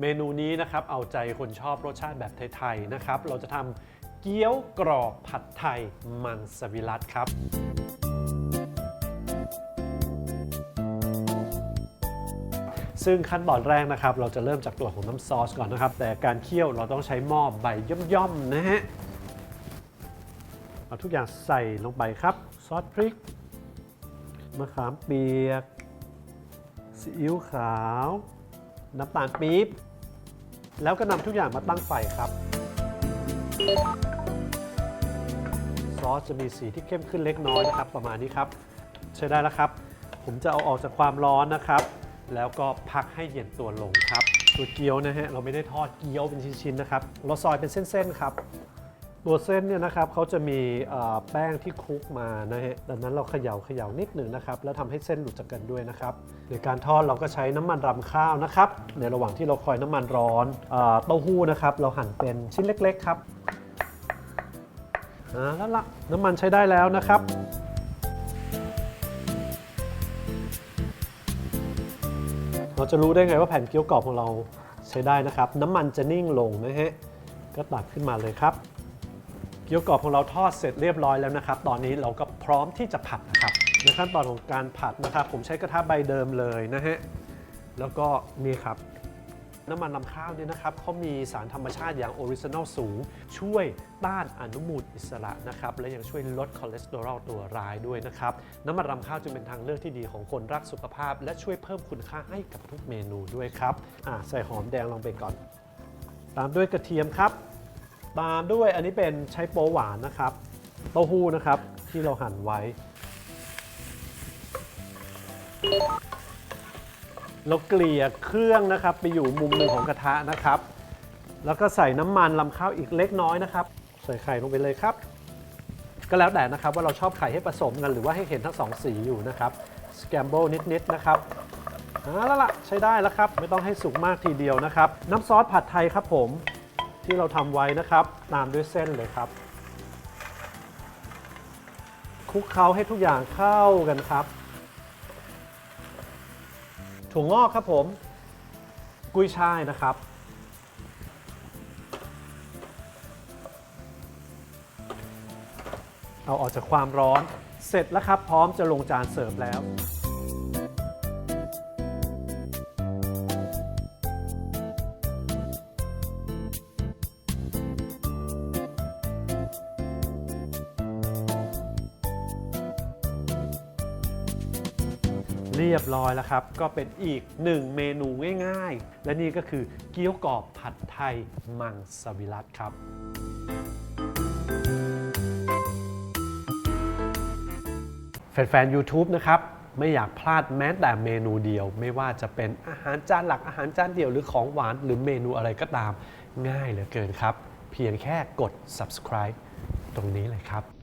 เมนูนี้นะครับเอาใจคนชอบรสชาติแบบไทยๆนะครับ เราจะทำเกี๊ยวกรอบผัดไทยมังสวิรัตครับ ซึ่งขั้นตอนแรกนะครับ เราจะเริ่มจากตัวของน้ำซอสก่อนนะครับ แต่การเคี่ยวเราต้องใช้หม้อใบย่อมๆนะฮะเอาทุกอย่างใส่ลงไปครับ ซอสพริกมะขามเปียกซีอิ๊วขาว น้ำตาลปี๊บ แล้วก็นำทุกอย่างมาตั้งไฟครับ ซอสจะมีสีที่เข้มขึ้นเล็กน้อยนะครับ ประมาณนี้ครับ ใช้ได้แล้วครับ ผมจะเอาออกจากความร้อนนะครับ แล้วก็พักให้เย็นตัวลงครับตัวเกี๊ยวนะฮะเราไม่ได้ทอดเกี๊ยวเป็นชิ้นๆนะครับ เราซอยเป็นเส้นๆครับ ตัวเส้นเนี่ยนะครับเขาจะมีแป้งที่คลุกมานะฮะดังนั้นเราเขย่าเขย่านิดหนึ่งนะครับ แล้วทำให้เส้นหลุดจากกันด้วยนะครับในการทอดเราก็ใช้น้ำมันรำข้าวนะครับ ในระหว่างที่เราคอยน้ำมันร้อนเต้าหู้นะครับ เราหั่นเป็นชิ้นเล็กๆครับอ่าแล้วละน้ำมันใช้ได้แล้วนะครับเราจะรู้ได้ไงว่าแผ่นเกี๊ยวกรอบของเราใช้ได้นะครับ น้ำมันจะนิ่งลงนะฮะก็ตักขึ้นมาเลยครับ เกี๊ยวกรอบของเราทอดเสร็จเรียบร้อยแล้วนะครับ ตอนนี้เราก็พร้อมที่จะผัดนะครับ ในขั้นตอนของการผัดนะครับ ผมใช้กระทะใบเดิมเลยนะฮะ แล้วก็นี่ครับ น้ำมันลำข้าวเนี่ยนะครับเขามีสารธรรมชาติอย่างออริจินอลสูง ช่วยต้านอนุมูลอิสระนะครับ และยังช่วยลดคอเลสเตอรอลตัวร้ายด้วยนะครับ น้ำมันลำข้าวจึงเป็นทางเลือกที่ดีของคนรักสุขภาพ และช่วยเพิ่มคุณค่าให้กับทุกเมนูด้วยครับอ่าใส่หอมแดงลงไปก่อน ตามด้วยกระเทียมครับ ตามด้วยอันนี้เป็นใช้โป๊หวานนะครับ เต้าหู้นะครับที่เราหั่นไว้ เราเกลี่ยเครื่องนะครับไปอยู่มุมหนึ่งของกระทะนะครับ แล้วก็ใส่น้ำมันลำข้าวอีกเล็กน้อยนะครับ ใส่ไข่ลงไปเลยครับ ก็แล้วแต่นะครับว่าเราชอบไข่ให้ผสมกันหรือว่าให้เห็นทั้งสองสีอยู่นะครับสแกมโบนิดๆนะครับเอาแล้วล่ะใช้ได้แล้วครับ ไม่ต้องให้สุกมากทีเดียวนะครับ น้ำซอสผัดไทยครับผม ที่เราทำไว้นะครับตามด้วยเส้นเลยครับคลุกเคล้าให้ทุกอย่างเข้ากันครับถั่วงอกครับผม กุยช่ายนะครับ เอาออกจากความร้อนเสร็จแล้วครับ พร้อมจะลงจานเสิร์ฟแล้ว เรียบร้อยแล้วครับ ก็เป็นอีกหนึ่งเมนูง่ายๆ และนี่ก็คือเกี๊ยวกรอบผัดไทยมังสวิรัตครับแฟนๆ YouTube นะครับ ไม่อยากพลาดแม้แต่เมนูเดียว ไม่ว่าจะเป็นอาหารจานหลักอาหารจานเดียวหรือของหวานหรือเมนูอะไรก็ตามง่ายเหลือเกินครับ เพียงแค่กด subscribe ตรงนี้เลยครับ